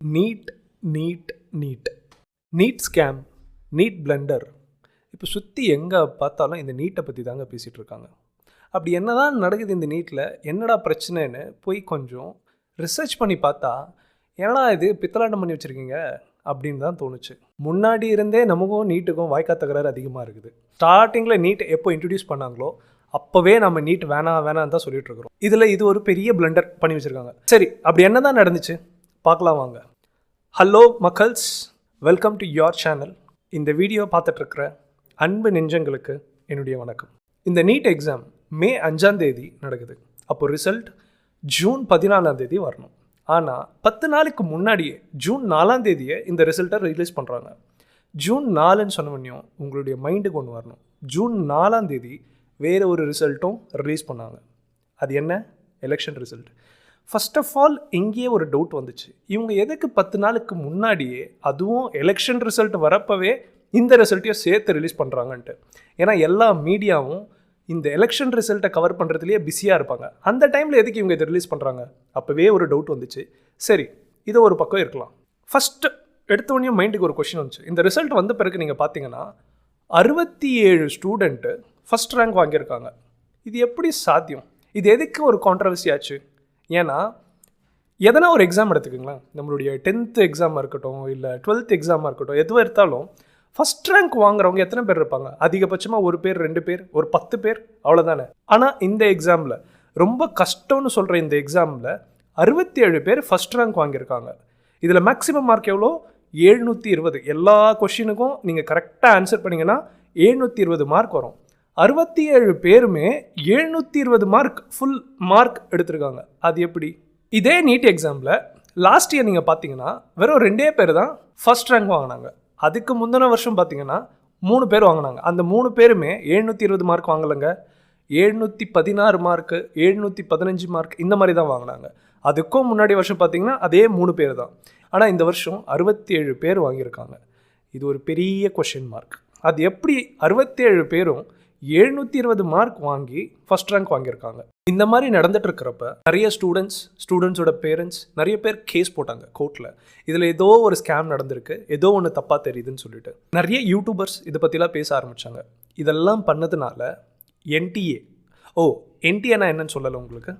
NEET NEET NEET NEET scam NEET blunder இப்போ சுற்றி எங்கே பார்த்தாலும் இந்த நீட்டை பற்றி தாங்க பேசிகிட்டு இருக்காங்க அப்படி என்னதான் நடக்குது இந்த நீட்டில் என்னடா பிரச்சனைன்னு போய் கொஞ்சம் ரிசர்ச் பண்ணி பார்த்தா என்னடா இது பித்தலாட்டம் பண்ணி வச்சுருக்கீங்க? அப்படின்னு தான் தோணுச்சு. முன்னாடி இருந்தே நமக்கும் நீட்டுக்கும் வாய்க்கா தகராறு அதிகமாக இருக்குது. ஸ்டார்டிங்கில் நீட் எப்போ இன்ட்ரடியூஸ் பண்ணாங்களோ அப்போவே நம்ம நீட் வேணாம் வேணாம் தான் சொல்லிட்டு இருக்கிறோம் இதில் இது ஒரு பெரிய பிளண்டர் பண்ணி வச்சுருக்காங்க. சரி அப்படி என்ன தான் நடந்துச்சு? பார்க்கலாம் வாங்க ஹலோ மக்கள்ஸ். வெல்கம் டு யோர் சேனல் இந்த வீடியோ பார்த்துட்ருக்கிற அன்பு நெஞ்சங்களுக்கு என்னுடைய வணக்கம். இந்த நீட் எக்ஸாம் மே அஞ்சாந்தேதி நடக்குது. அப்போ ரிசல்ட் ஜூன் பதினாலாந்தேதி வரணும். ஆனால் பத்து நாளைக்கு முன்னாடியே ஜூன் நாலாந்தேதியே இந்த ரிசல்ட்டை ரிலீஸ் பண்ணுறாங்க ஜூன் நாலுன்னு சொன்ன உடனேயும் உங்களுடைய மைண்டுக்கு ஒன்று வரணும். ஜூன் நாலாந்தேதி வேறு ஒரு ரிசல்ட்டும் ரிலீஸ் பண்ணாங்க. அது என்ன? Election result first of all இங்கேயே ஒரு டவுட் வந்துச்சு. இவங்க எதுக்கு பத்து நாளுக்கு முன்னாடியே அதுவும் எலெக்ஷன் ரிசல்ட் வரப்பவே இந்த ரிசல்ட்டையும் சேர்த்து ரிலீஸ் பண்ணுறாங்கன்ட்டு ஏன்னா எல்லா மீடியாவும் இந்த எலெக்ஷன் ரிசல்ட்டை கவர் பண்ணுறதுலேயே பிஸியாக இருப்பாங்க. அந்த டைமில் எதுக்கு இவங்க இதை ரிலீஸ் பண்ணுறாங்க அப்போவே ஒரு டவுட் வந்துச்சு. சரி இதை ஒரு பக்கம் இருக்கலாம். ஃபஸ்ட்டு எடுத்தோடனே மைண்டுக்கு ஒரு கொஷின் வந்துச்சு. இந்த ரிசல்ட் வந்த பிறகு நீங்கள் பார்த்தீங்கன்னா அறுபத்தி ஏழு ஸ்டூடெண்ட்டு ஃபஸ்ட் ரேங்க் வாங்கியிருக்காங்க. இது எப்படி சாத்தியம்? இது எதுக்கு ஒரு கான்ட்ரவர்சி ஆச்சு? ஏன்னா எதனா ஒரு எக்ஸாம் எடுத்துக்கோங்களேன். நம்மளுடைய டென்த்து எக்ஸாமாக இருக்கட்டும் இல்லை டுவெல்த் எக்ஸாமாக இருக்கட்டும் எதுவாக எடுத்தாலும் ஃபஸ்ட் ரேங்க் வாங்குறவங்க எத்தனை பேர் இருப்பாங்க? அதிகபட்சமாக ஒரு பேர் ரெண்டு பேர் ஒரு பத்து பேர் அவ்வளோதானே ஆனால் இந்த எக்ஸாமில் ரொம்ப கஷ்டம்னு சொல்கிற இந்த எக்ஸாமில் அறுபத்தி ஏழு பேர் ஃபஸ்ட் ரேங்க் வாங்கியிருக்காங்க. இதில் மேக்ஸிமம் மார்க் எவ்வளோ? எழுநூற்றி இருபது. எல்லா கொஷினுக்கும் நீங்கள் கரெக்டாக ஆன்சர் பண்ணிங்கன்னா எழுநூற்றி இருபது மார்க் வரும். அறுபத்தி ஏழு பேருமே எழுநூற்றி இருபது மார்க் ஃபுல் மார்க் எடுத்திருக்காங்க. அது எப்படி? இதே நீட் எக்ஸாமில் லாஸ்ட் இயர் நீங்கள் பார்த்தீங்கன்னா வெறும் ரெண்டே பேர் தான் ஃபஸ்ட் ரேங்க் வாங்கினாங்க. அதுக்கு முந்தின வருஷம் பார்த்தீங்கன்னா மூணு பேர் வாங்கினாங்க. அந்த மூணு பேருமே எழுநூற்றி இருபது மார்க் வாங்கலைங்க. எழுநூற்றி பதினாறு மார்க்கு எழுநூற்றி பதினஞ்சு மார்க் இந்த மாதிரி தான் வாங்கினாங்க. அதுக்கும் முன்னாடி வருஷம் பார்த்தீங்கன்னா அதே மூணு பேர் தான். ஆனால் இந்த வருஷம் அறுபத்தி ஏழு பேர் வாங்கியிருக்காங்க. இது ஒரு பெரிய கொஷின் மார்க் அது எப்படி அறுபத்தேழு பேரும் எழுநூற்றி இருபது மார்க் வாங்கி ஃபஸ்ட் ரேங்க் வாங்கியிருக்காங்க. இந்த மாதிரி நடந்துட்டு இருக்கிறப்ப நிறைய ஸ்டூடெண்ட்ஸ் ஸ்டூடெண்ட்ஸோட பேரண்ட்ஸ் நிறைய பேர் கேஸ் போட்டாங்க கோர்ட்டில் இதில் ஏதோ ஒரு ஸ்கேம் நடந்திருக்கு ஏதோ ஒன்று தப்பாக தெரியுதுன்னு சொல்லிட்டு. நிறைய யூடியூபர்ஸ் இதை பற்றிலாம் பேச ஆரம்பித்தாங்க இதெல்லாம் பண்ணதுனால என்டிஏ ஓ என்டிஏனா என்னன்னு சொல்லலை உங்களுக்கு?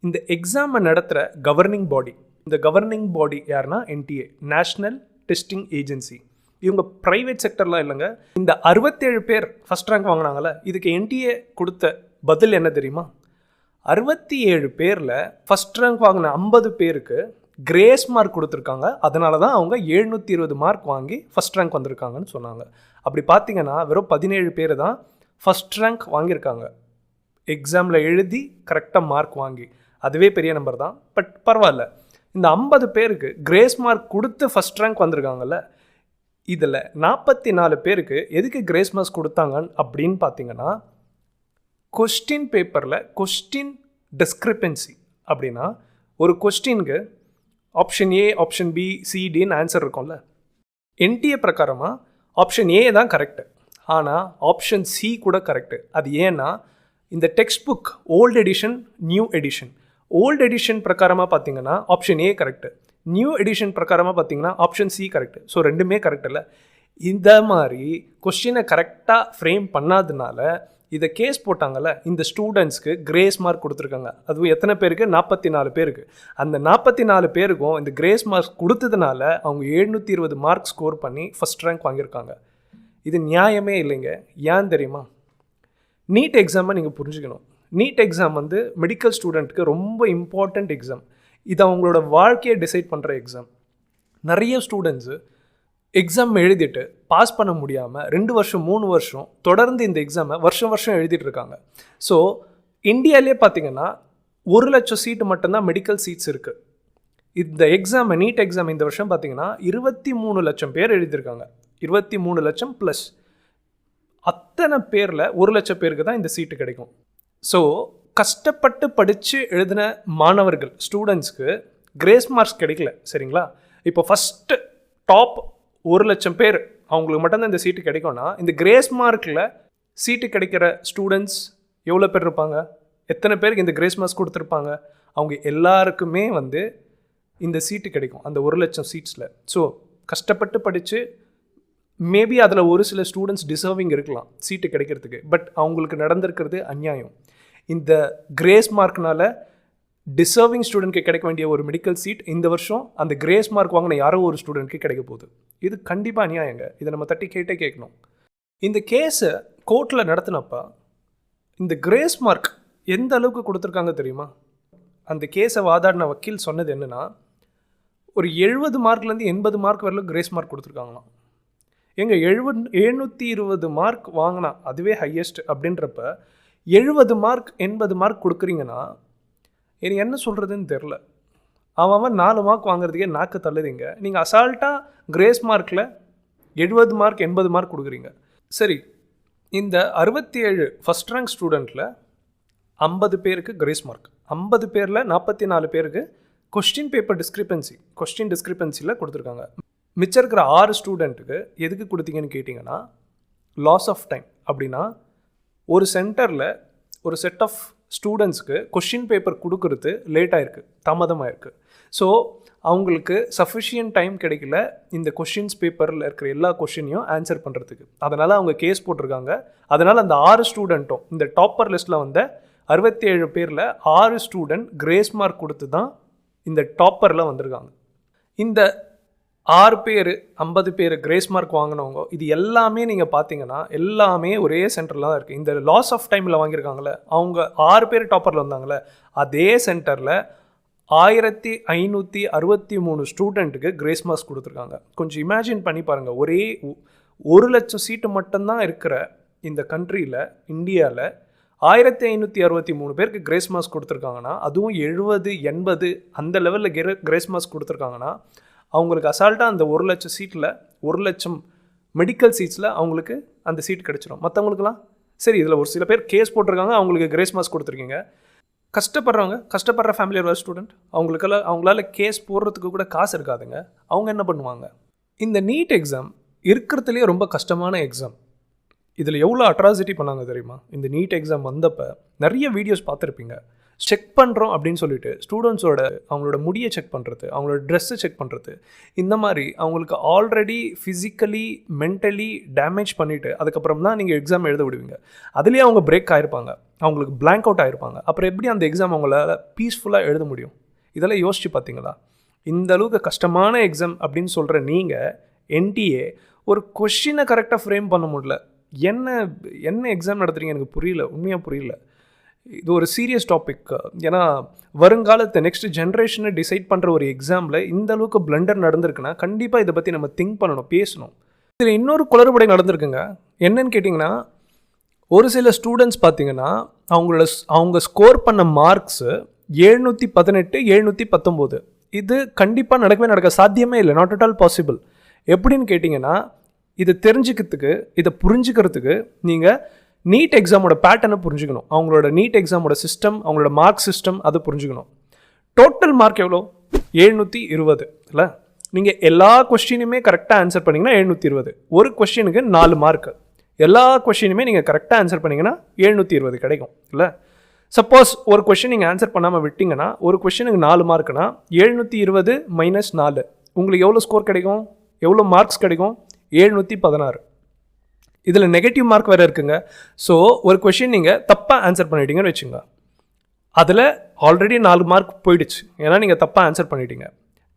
இந்த எக்ஸாமை நடத்துகிற கவர்னிங் பாடி இந்த கவர்னிங் பாடி யாருன்னா என்டிஏ நேஷ்னல் டெஸ்டிங் ஏஜென்சி இவங்க ப்ரைவேட் செக்டர்லாம் இல்லைங்க. இந்த அறுபத்தேழு பேர் ஃபஸ்ட் ரேங்க் வாங்கினாங்கல்ல இதுக்கு என்டிஏ கொடுத்த பதில் என்ன தெரியுமா? அறுபத்தி ஏழு பேரில் ஃபஸ்ட் ரேங்க் வாங்கின ஐம்பது பேருக்கு கிரேஸ் மார்க் கொடுத்துருக்காங்க. அதனால தான் அவங்க எழுநூற்றி இருபது மார்க் வாங்கி ஃபஸ்ட் ரேங்க் வந்திருக்காங்கன்னு சொன்னாங்க. அப்படி பார்த்தீங்கன்னா வெறும் பதினேழு பேர் தான் ஃபஸ்ட் ரேங்க் வாங்கியிருக்காங்க. எக்ஸாமில் எழுதி கரெக்டாக மார்க் வாங்கி. அதுவே பெரிய நம்பர் தான். பட் பரவாயில்ல. இந்த ஐம்பது பேருக்கு கிரேஸ் மார்க் கொடுத்து ஃபஸ்ட் ரேங்க் வந்திருக்காங்கல்ல இதில் நாற்பத்தி நாலு பேருக்கு எதுக்கு கிரேஸ் மார்க்ஸ் கொடுத்தாங்க அப்படின்னு பார்த்தீங்கன்னா கொஸ்டின் பேப்பரில் கொஸ்டின் டிஸ்கிரிப்பன்சி அப்படின்னா ஒரு கொஸ்டினுக்கு ஆப்ஷன் ஏ ஆப்ஷன் பி சிடின்னு ஆன்சர் இருக்கும்ல. என்டிஏ பிரகாரமாக ஆப்ஷன் ஏ தான் கரெக்டு ஆனால் ஆப்ஷன் சி கூட கரெக்டு அது ஏன்னா இந்த text book old edition new edition old edition பிரகாரமாக பார்த்தீங்கன்னா option A correct new edition பிரகாரமாக பார்த்தீங்கன்னா ஆப்ஷன் சி கரெக்ட் ஸோ ரெண்டுமே கரெக்ட் இல்லை. இந்த மாதிரி கொஸ்டினை கரெக்டாக ஃப்ரேம் பண்ணாதனால இதை கேஸ் போட்டாங்கல்ல இந்த ஸ்டூடெண்ட்ஸ்க்கு கிரேஸ் மார்க் கொடுத்துருக்காங்க. அதுவும் எத்தனை பேருக்கு? நாற்பத்தி நாலு பேருக்கு. அந்த நாற்பத்தி நாலு பேருக்கும் இந்த கிரேஸ் மார்க் கொடுத்ததுனால அவங்க எழுநூற்றி இருபது மார்க் ஸ்கோர் பண்ணி ஃபஸ்ட் ரேங்க் வாங்கியிருக்காங்க. இது நியாயமே இல்லைங்க. ஏன் தெரியுமா? நீட் எக்ஸாமை நீங்கள் புரிஞ்சுக்கணும். நீட் எக்ஸாம் வந்து மெடிக்கல் ஸ்டூடெண்ட்டுக்கு ரொம்ப இம்பார்ட்டண்ட் எக்ஸாம் இது அவங்களோட வாழ்க்கையை டிசைட் பண்ணுற எக்ஸாம் நிறைய ஸ்டூடெண்ட்ஸு எக்ஸாம் எழுதிட்டு பாஸ் பண்ண முடியாமல் ரெண்டு வருஷம் மூணு வருஷம் தொடர்ந்து இந்த எக்ஸாமை வருஷம் வருஷம் எழுதிட்டு இருக்காங்க. ஸோ இந்தியாவிலே பார்த்தீங்கன்னா ஒரு லட்சம் சீட்டு மட்டும்தான் மெடிக்கல் சீட்ஸ் இருக்குது இந்த எக்ஸாமை நீட் எக்ஸாம் இந்த வருஷம் பார்த்தீங்கன்னா இருபத்தி மூணு லட்சம் பேர் எழுதியிருக்காங்க இருபத்தி மூணு லட்சம் ப்ளஸ் அத்தனை பேரில் ஒரு லட்சம் பேருக்கு தான் இந்த சீட்டு கிடைக்கும். ஸோ கஷ்டப்பட்டு படித்து எழுதின மாணவர்கள் ஸ்டூடெண்ட்ஸ்க்கு கிரேஸ் மார்க்ஸ் கிடைக்கல சரிங்களா? இப்போ ஃபஸ்ட்டு டாப் ஒரு லட்சம் பேர் அவங்களுக்கு மட்டும்தான் இந்த சீட்டு கிடைக்கும்னா இந்த கிரேஸ் மார்க்கில் சீட்டு கிடைக்கிற ஸ்டூடெண்ட்ஸ் எவ்வளோ பேர் இருப்பாங்க? எத்தனை பேருக்கு இந்த கிரேஸ் மார்க்ஸ் கொடுத்துருப்பாங்க? அவங்க எல்லாருக்குமே வந்து இந்த சீட்டு கிடைக்கும் அந்த ஒரு லட்சம் சீட்ஸில் ஸோ கஷ்டப்பட்டு படித்து மேபி அதில் ஒரு சில ஸ்டூடெண்ட்ஸ் டிசர்விங் இருக்கலாம் சீட்டு கிடைக்கிறதுக்கு. பட் அவங்களுக்கு நடந்திருக்கிறது அநியாயம். இந்த கிரேஸ் மார்க்னால டிசர்விங் ஸ்டூடெண்ட்க்கு கிடைக்க வேண்டிய ஒரு மெடிக்கல் சீட் இந்த வருஷம் அந்த கிரேஸ் மார்க் வாங்கின யாரோ ஒரு ஸ்டூடெண்ட்க்கு கிடைக்க போகுது. இது கண்டிப்பாக அநியாயங்க. இதை நம்ம தட்டி கேட்டே கேட்கணும். இந்த கேஸை கோர்ட்டில் நடத்தினப்ப இந்த கிரேஸ் மார்க் எந்த அளவுக்கு கொடுத்துருக்காங்க தெரியுமா? அந்த கேஸை வாதாடின வக்கீல் சொன்னது என்னென்னா ஒரு எழுபது மார்க்லேருந்து எண்பது மார்க் வரலும் கிரேஸ் மார்க் கொடுத்துருக்காங்களாம். எங்கள் எழுபது எழுநூற்றி இருபது மார்க் வாங்கினா அதுவே ஹையஸ்ட் அப்படின்றப்ப எழுபது மார்க் எண்பது மார்க் கொடுக்குறீங்கன்னா எனக்கு என்ன சொல்கிறதுன்னு தெரில அவன் அவன் நாலு மார்க் வாங்குறதுக்கே நாக்கு தள்ளுதீங்க நீங்கள் அசால்ட்டாக கிரேஸ் மார்க்கில் எழுபது மார்க் எண்பது மார்க் கொடுக்குறீங்க. சரி இந்த அறுபத்தி ஏழு ஃபஸ்ட் ரேங்க் ஸ்டூடெண்ட்டில் ஐம்பது பேருக்கு கிரேஸ் மார்க் ஐம்பது பேரில் நாற்பத்தி நாலு பேருக்கு கொஸ்டின் பேப்பர் டிஸ்கிரிப்பன்சி கொஸ்டின் டிஸ்கிரிப்பன்சியில் கொடுத்துருக்காங்க. மிச்சம் இருக்கிற ஆறு ஸ்டூடெண்ட்டுக்கு எதுக்கு கொடுத்தீங்கன்னு கேட்டிங்கன்னா லாஸ் ஆஃப் டைம் அப்படின்னா ஒரு சென்டரில் ஒரு செட் ஆஃப் ஸ்டூடெண்ட்ஸ்க்கு கொஷின் பேப்பர் கொடுக்கறது லேட் ஆயிருக்கு ஸோ அவங்களுக்கு சஃபிஷியன்ட் டைம் கிடைக்கல இந்த கொஷின்ஸ் பேப்பரில் இருக்கிற எல்லா கொஷினையும் ஆன்சர் பண்ணுறதுக்கு அதனால் அவங்க கேஸ் போட்டிருக்காங்க. அதனால் அந்த ஆறு ஸ்டூடெண்ட்டும் இந்த டாப்பர் லிஸ்ட்டில் வந்த அறுபத்தி ஏழு பேரில் ஆறு ஸ்டூடெண்ட் கிரேஸ் மார்க் கொடுத்து தான் இந்த டாப்பரில் வந்திருக்காங்க. இந்த ஆறு பேர் ஐம்பது பேர் கிரேஸ் மார்க் வாங்கினவங்க இது எல்லாமே நீங்கள் பார்த்தீங்கன்னா எல்லாமே ஒரே சென்டரில் தான் இருக்குது இந்த லாஸ் ஆஃப் டைமில் வாங்கியிருக்காங்களே அவங்க ஆறு பேர் டாப்பரில் வந்தாங்களே அதே சென்டரில் ஆயிரத்தி ஐநூற்றி அறுபத்தி மூணு ஸ்டூடெண்ட்டுக்கு கிரேஸ் மார்க்ஸ் கொடுத்துருக்காங்க. கொஞ்சம் இமேஜின் பண்ணி பாருங்கள் ஒரே ஒரு லட்சம் சீட்டு மட்டும்தான் இருக்கிற இந்த கண்ட்ரியில் இந்தியாவில் ஆயிரத்தி ஐநூற்றி அறுபத்தி மூணு பேருக்கு கிரேஸ் மார்க்ஸ் கொடுத்துருக்காங்கன்னா அதுவும் எழுபது எண்பது அந்த லெவலில் கிர கிரேஸ் மார்க்ஸ் கொடுத்துருக்காங்கன்னா அவங்களுக்கு அசால்ட்டாக அந்த ஒரு லட்சம் சீட்டில் ஒரு லட்சம் மெடிக்கல் சீட்ஸில் அவங்களுக்கு அந்த சீட் கிடச்சிரும். மற்றவங்களுக்குலாம் சரி இதில் ஒரு சில பேர் கேஸ் போட்டிருக்காங்க அவங்களுக்கு கிரேஸ் மார்க்ஸ் கொடுத்துருக்கீங்க. கஷ்டப்படுறவங்க கஷ்டப்படுற ஃபேமிலியில் வர ஸ்டூடெண்ட் அவங்களுக்கெல்லாம் அவங்களால கேஸ் போடுறதுக்கு கூட காசு இருக்காதுங்க. அவங்க என்ன பண்ணுவாங்க? இந்த நீட் எக்ஸாம் இருக்கிறதுலே ரொம்ப கஷ்டமான எக்ஸாம் இதில் எவ்வளோ அட்ராசிட்டி பண்ணாங்க தெரியுமா? இந்த நீட் எக்ஸாம் வந்தப்போ நிறைய வீடியோஸ் பார்த்துருப்பீங்க. செக் பண்ணுறோம் அப்படின்னு சொல்லிட்டு ஸ்டூடெண்ட்ஸோட அவங்களோட முடியை செக் பண்ணுறது அவங்களோட ட்ரெஸ்ஸை செக் பண்ணுறது இந்த மாதிரி அவங்களுக்கு ஆல்ரெடி ஃபிசிக்கலி மென்டலி டேமேஜ் பண்ணிவிட்டு அதுக்கப்புறம் தான் நீங்கள் எக்ஸாம் எழுத விடுவீங்க. அதுலேயே அவங்க பிரேக் ஆகிருப்பாங்க அவங்களுக்கு பிளாங்க் அவுட் ஆகிருப்பாங்க அப்புறம் எப்படி அந்த எக்ஸாம் அவங்களால பீஸ்ஃபுல்லாக எழுத முடியும்? இதெல்லாம் யோசிச்சு பார்த்தீங்களா இந்த அளவுக்கு கஷ்டமான எக்ஸாம் அப்படின்னு சொல்கிற நீங்கள் என்டிஏ ஒரு கொஷினை கரெக்டாக ஃப்ரேம் பண்ண முடியல. என்ன என்ன எக்ஸாம் நடத்துறீங்க எனக்கு புரியல உண்மையாக புரியல. இது ஒரு சீரியஸ் டாபிக் ஏன்னா வருங்காலத்தை நெக்ஸ்ட் ஜென்ரேஷனை டிசைட் பண்ணுற ஒரு எக்ஸாமில் இந்த அளவுக்கு பிளண்டர் நடந்திருக்குன்னா கண்டிப்பாக இதை பற்றி நம்ம திங்க் பண்ணணும் பேசணும். இதில் இன்னொரு குளறுபடை நடந்திருக்குங்க. என்னன்னு கேட்டிங்கன்னா ஒரு சில ஸ்டூடெண்ட்ஸ் பார்த்தீங்கன்னா அவங்களோட ஸ்- அவங்க ஸ்கோர் பண்ண மார்க்ஸு எழுநூற்றி பதினெட்டு எழுநூற்றி பத்தொம்போது. இது கண்டிப்பாக நடக்கவே நடக்க சாத்தியமே இல்லை நாட் அட் ஆல் பாசிபிள் எப்படின்னு கேட்டிங்கன்னா இதை தெரிஞ்சுக்கிறதுக்கு இதை புரிஞ்சுக்கிறதுக்கு நீங்கள் நீட் எக்ஸாமோட பேட்டர்னை புரிஞ்சுக்கணும். அவங்களோட நீட் எக்ஸாமோட சிஸ்டம் அவங்களோட மார்க் சிஸ்டம் அதை புரிஞ்சுக்கணும். டோட்டல் மார்க் எவ்வளோ? எழுநூற்றி இருபது. இல்லை? நீங்கள் எல்லா கொஸ்டினுமே கரெக்டாக ஆன்சர் பண்ணிங்கன்னா எழுநூற்றி இருபது. ஒரு கொஸ்டினுக்கு நாலு மார்க் எல்லா கொஷினுமே நீங்கள் கரெக்டாக ஆன்சர் பண்ணிங்கன்னா எழுநூற்றி இருபது கிடைக்கும். இல்லை? சப்போஸ் ஒரு கொஷின் நீங்கள் ஆன்சர் பண்ணாமல் விட்டிங்கன்னா ஒரு கொஷினுக்கு நாலு மார்க்னா எழுநூற்றி இருபது மைனஸ் நாலு. உங்களுக்கு எவ்வளோ ஸ்கோர் கிடைக்கும்? எவ்வளோ மார்க்ஸ் கிடைக்கும்? எழுநூற்றி பதினாறு. இதில் நெகட்டிவ் மார்க் வேறு இருக்குங்க. ஸோ ஒரு கொஷின் நீங்கள் தப்பாக ஆன்சர் பண்ணிட்டீங்கன்னு வச்சுங்க. அதில் ஆல்ரெடி நாலு மார்க் போயிடுச்சு. ஏன்னா நீங்கள் தப்பாக ஆன்சர் பண்ணிட்டீங்க.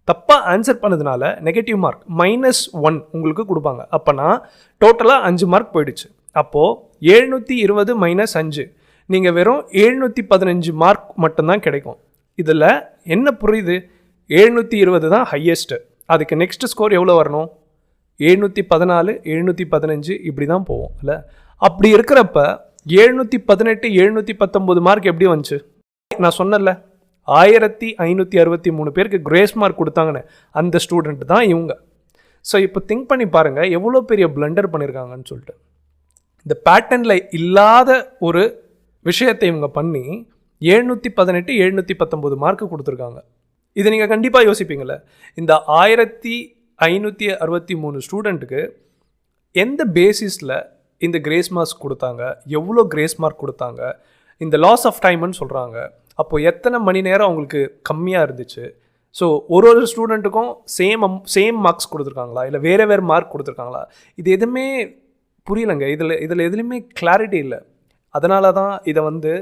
தப்பாக ஆன்சர் பண்ணதுனால நெகட்டிவ் மார்க் மைனஸ் ஒன் உங்களுக்கு கொடுப்பாங்க. அப்போனா டோட்டலாக அஞ்சு மார்க் போயிடுச்சு. அப்போது எழுநூற்றி இருபது மைனஸ் அஞ்சு. நீங்கள் வெறும் எழுநூற்றி பதினஞ்சு மார்க் மட்டும்தான் கிடைக்கும். இதில் என்ன புரியுது? எழுநூற்றி இருபது தான் ஹையஸ்ட்டு அதுக்கு நெக்ஸ்ட் ஸ்கோர் எவ்வளோ வரணும்? எழுநூற்றி பதினாலு எழுநூற்றி பதினஞ்சு இப்படி தான் போவோம் இல்லை? அப்படி இருக்கிறப்ப எழுநூற்றி பதினெட்டு எழுநூற்றி பத்தொம்போது மார்க் எப்படி வந்துச்சு? நான் சொன்னேன்ல ஆயிரத்தி ஐநூற்றி அறுபத்தி மூணு பேருக்கு கிரேஸ் மார்க் கொடுத்தாங்கன்னு. அந்த ஸ்டூடெண்ட் தான் இவங்க. ஸோ இப்போ திங்க் பண்ணி பாருங்கள் எவ்வளோ பெரிய பிளண்டர் பண்ணியிருக்காங்கன்னு சொல்லிட்டு. இந்த பேட்டர்னில் இல்லாத ஒரு விஷயத்தை இவங்க பண்ணி எழுநூற்றி பதினெட்டு எழுநூற்றி பத்தொம்போது மார்க் கொடுத்துருக்காங்க. இதை நீங்கள் கண்டிப்பாக யோசிப்பீங்களே இந்த ஆயிரத்தி ஐநூற்றி அறுபத்தி மூணு ஸ்டூடெண்ட்டுக்கு எந்த பேசிஸில் இந்த கிரேஸ் மார்க்ஸ் கொடுத்தாங்க? எவ்வளோ கிரேஸ் மார்க் கொடுத்தாங்க? இந்த லாஸ் ஆஃப் டைம்னு சொல்கிறாங்க அப்போது எத்தனை மணி நேரம் அவங்களுக்கு கம்மியாக இருந்துச்சு? ஸோ ஒரு ஒரு ஸ்டூடெண்ட்டுக்கும் சேம் அம் சேம் மார்க்ஸ் கொடுத்துருக்காங்களா? இல்லை வேறு வேறு மார்க் கொடுத்துருக்காங்களா? இது எதுவுமே புரியலைங்க. இதில் இதில் எதுலேயுமே கிளாரிட்டி இல்லை. அதனால தான் இதை வந்து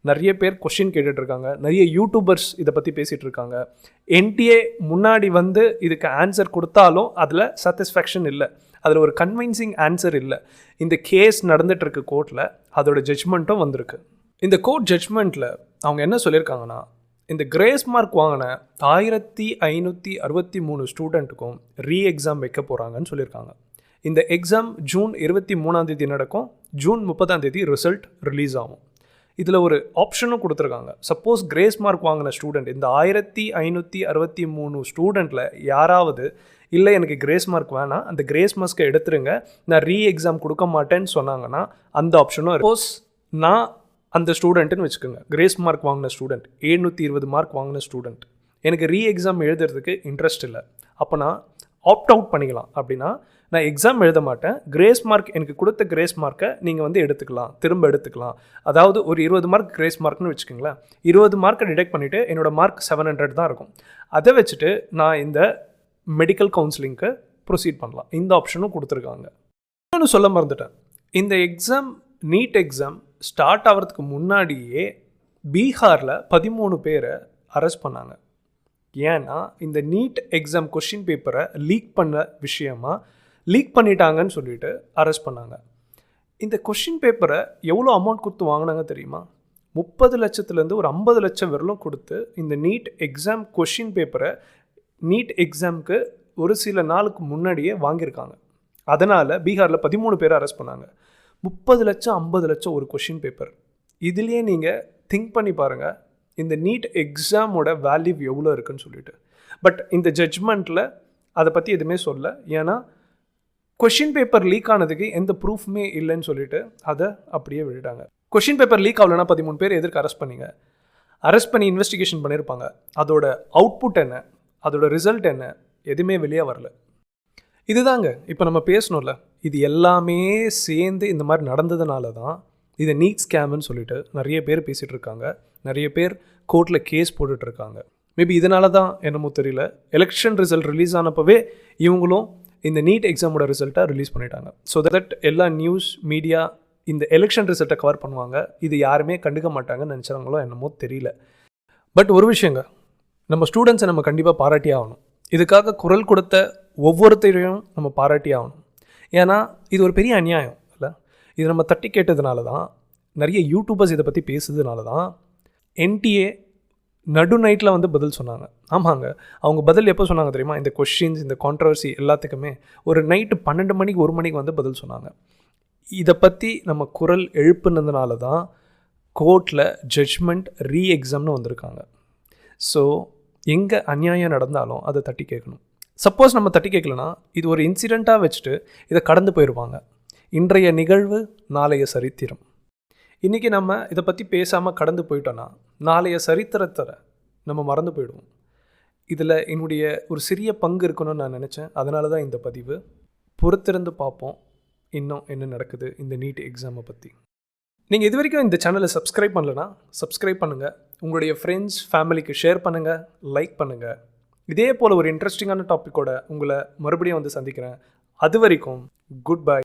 நிறைய பேர் கொஷின் கேட்டுட்ருக்காங்க. நிறைய யூடியூபர்ஸ் இதை பற்றி பேசிகிட்டு இருக்காங்க என்டிஏ முன்னாடி வந்து இதுக்கு ஆன்சர் கொடுத்தாலும் அதில் சாட்டிஸ்ஃபேக்ஷன் இல்லை. அதில் ஒரு கன்வின்சிங் ஆன்சர் இல்லை. இந்த கேஸ் நடந்துகிட்ருக்கு கோர்ட்டில் அதோட ஜட்ஜ்மெண்ட்டும் வந்திருக்கு. இந்த கோர்ட் ஜட்ஜ்மெண்ட்டில் அவங்க என்ன சொல்லியிருக்காங்கன்னா இந்த கிரேஸ் மார்க் வாங்கின ஆயிரத்தி ஐநூற்றி அறுபத்தி மூணு ஸ்டூடெண்ட்டுக்கும் ரீ எக்ஸாம் வைக்க போகிறாங்கன்னு சொல்லியிருக்காங்க இந்த எக்ஸாம் ஜூன் இருபத்தி மூணாம் தேதி நடக்கும். ஜூன் முப்பதாம் தேதி ரிசல்ட் ரிலீஸ் ஆகும். இதில் ஒரு ஆப்ஷனும் கொடுத்துருக்காங்க. சப்போஸ் கிரேஸ் மார்க் வாங்கின ஸ்டூடெண்ட் இந்த ஆயிரத்தி ஐநூற்றி அறுபத்தி மூணு ஸ்டூடெண்ட்டில் யாராவது இல்லை எனக்கு கிரேஸ் மார்க் வேணாம் அந்த கிரேஸ் மார்க்கை எடுத்துருங்க நான் ரீ எக்ஸாம் கொடுக்க மாட்டேன்னு சொன்னாங்கன்னா அந்த ஆப்ஷனும் சப்போஸ் நான் அந்த ஸ்டூடெண்ட்டுன்னு வச்சுக்கோங்க. கிரேஸ் மார்க் வாங்கின ஸ்டூடெண்ட் எழுநூற்றி இருபது மார்க் வாங்கின ஸ்டூடெண்ட் எனக்கு ரீ எக்ஸாம் எழுதுறதுக்கு இன்ட்ரெஸ்ட் இல்லை. அப்போ நான் ஆப்ட் அவுட் பண்ணிக்கலாம். அப்படின்னா நான் எக்ஸாம் எழுத மாட்டேன். கிரேஸ் மார்க் எனக்கு கொடுத்த கிரேஸ் மார்க்கை நீங்கள் வந்து எடுத்துக்கலாம். திரும்ப எடுத்துக்கலாம். அதாவது ஒரு இருபது மார்க் கிரேஸ் மார்க்னு வச்சுக்கோங்களேன். இருபது மார்க்கை டிடெக்ட் பண்ணிவிட்டு என்னோடய மார்க் செவன் ஹண்ட்ரட் தான் இருக்கும். அதை வச்சுட்டு நான் இந்த மெடிக்கல் கவுன்சிலிங்க்கு ப்ரொசீட் பண்ணலாம். இந்த ஆப்ஷனும் கொடுத்துருக்காங்க. இன்னொன்று சொல்ல மறந்துட்டேன். இந்த எக்ஸாம் நீட் எக்ஸாம் ஸ்டார்ட் ஆகிறதுக்கு முன்னாடியே பீகாரில் பதிமூணு பேரை அரெஸ்ட் பண்ணாங்க. ஏன்னா இந்த நீட் எக்ஸாம் கொஷின் பேப்பரை லீக் பண்ண விஷயமா லீக் பண்ணிட்டாங்கன்னு சொல்லிட்டு அரெஸ்ட் பண்ணாங்க. இந்த கொஷின் பேப்பரை எவ்வளோ அமௌண்ட் கொடுத்து வாங்கினாங்க தெரியுமா? முப்பது லட்சத்துலேருந்து ஒரு ஐம்பது லட்சம் வரலும் கொடுத்து இந்த நீட் எக்ஸாம் கொஷின் பேப்பரை நீட் எக்ஸாமுக்கு ஒரு சில நாளுக்கு முன்னாடியே வாங்கியிருக்காங்க. அதனால் பீகாரில் பதிமூணு பேரை அரெஸ்ட் பண்ணாங்க. முப்பது லட்சம் ஐம்பது லட்சம் ஒரு கொஷின் பேப்பர் இதுலேயே நீங்கள் திங்க் பண்ணி பாருங்கள் இந்த நீட் எக்ஸாமோட வேல்யூ எவ்வளோ இருக்குன்னு சொல்லிட்டு. பட் இந்த ஜட்ஜ்மெண்ட்டில் அதை பற்றி எதுவுமே சொல்ல ஏன்னா கொஷின் பேப்பர் லீக் ஆனதுக்கு எந்த ப்ரூஃப்மே இல்லைன்னு சொல்லிட்டு அதை அப்படியே விட்டுட்டாங்க. கொஷின் பேப்பர் லீக் ஆகலைன்னா பதிமூணு பேர் எதற்கு அரெஸ்ட் பண்ணிங்க. அரெஸ்ட் பண்ணி இன்வெஸ்டிகேஷன் பண்ணியிருப்பாங்க அதோட அவுட்புட் என்ன? அதோட ரிசல்ட் என்ன? எதுவுமே வெளியே வரல. இதுதாங்க. இப்போ நம்ம பேசணும்ல. இது எல்லாமே சேர்ந்து இந்த மாதிரி நடந்ததுனால தான் இதை நீட் ஸ்கேம்னு சொல்லிட்டு நிறைய பேர் பேசிகிட்டு இருக்காங்க. நிறைய பேர் கோர்ட்டில் கேஸ் போட்டுட்ருக்காங்க. மேபி இதனால தான் என்னமோ தெரியல. எலெக்ஷன் ரிசல்ட் ரிலீஸ் ஆனப்பவே இவங்களும் இந்த நீட் எக்ஸாமோட ரிசல்ட்டை ரிலீஸ் பண்ணிட்டாங்க. ஸோ தட் எல்லா நியூஸ் மீடியா இந்த எலெக்ஷன் ரிசல்ட்டை கவர் பண்ணுவாங்க. இது யாருமே கண்டுக்க மாட்டாங்கன்னு நினச்சாங்களோ என்னமோ தெரியல. பட் ஒரு விஷயங்க நம்ம ஸ்டூடெண்ட்ஸை நம்ம கண்டிப்பாக பாராட்டி ஆகணும். இதுக்காக குரல் கொடுத்த ஒவ்வொருத்தரையும் நம்ம பாராட்டி ஆகணும். ஏன்னா இது ஒரு பெரிய அநியாயம் இல்லை? இது நம்ம தட்டி கேட்டதுனால தான் நிறைய யூடியூபர்ஸ் இதை பற்றி பேசுறதுனால தான் என்டிஏ நடு நைட்டில் வந்து பதில் சொன்னாங்க. ஆமாங்க. அவங்க பதில் எப்போ சொன்னாங்க தெரியுமா? இந்த கொஷின்ஸ் இந்த கான்ட்ரவர்சி எல்லாத்துக்குமே ஒரு நைட்டு பன்னெண்டு மணிக்கு ஒரு மணிக்கு வந்து பதில் சொன்னாங்க. இதை பற்றி நம்ம குரல் எழுப்புனதுனால தான் கோர்ட்டில் ஜட்ஜ்மெண்ட் ரீ எக்ஸாம்னு வந்திருக்காங்க. ஸோ எங்கே அநியாயம் நடந்தாலும் அதை தட்டி கேட்கணும். சப்போஸ் நம்ம தட்டி கேட்கலனா இது ஒரு இன்சிடெண்ட்டாக வச்சுட்டு இதை கடந்து போயிடுவாங்க இன்றைய நிகழ்வு நாளைய சரித்திரம். இன்றைக்கி நம்ம இதை பற்றி பேசாமல் கடந்து போயிட்டோன்னா நாளைய சரித்திரத்தை நம்ம மறந்து போயிடுவோம். இதில் என்னுடைய ஒரு சிறிய பங்கு இருக்கணும்னு நான் நினச்சேன். அதனால தான் இந்த பதிவு. பொறுத்திருந்து பார்ப்போம். இன்னும் என்ன நடக்குது இந்த நீட் எக்ஸாமை பற்றி நீங்கள் இது வரைக்கும் இந்த சேனலை சப்ஸ்கிரைப் பண்ணலனா சப்ஸ்கிரைப் பண்ணுங்கள் உங்களுடைய ஃப்ரெண்ட்ஸ் ஃபேமிலிக்கு ஷேர் பண்ணுங்கள் லைக் பண்ணுங்கள் இதே போல் ஒரு இன்ட்ரெஸ்டிங்கான டாப்பிக்கோட உங்களை மறுபடியும் வந்து சந்திக்கிறேன். அது வரைக்கும் குட் பை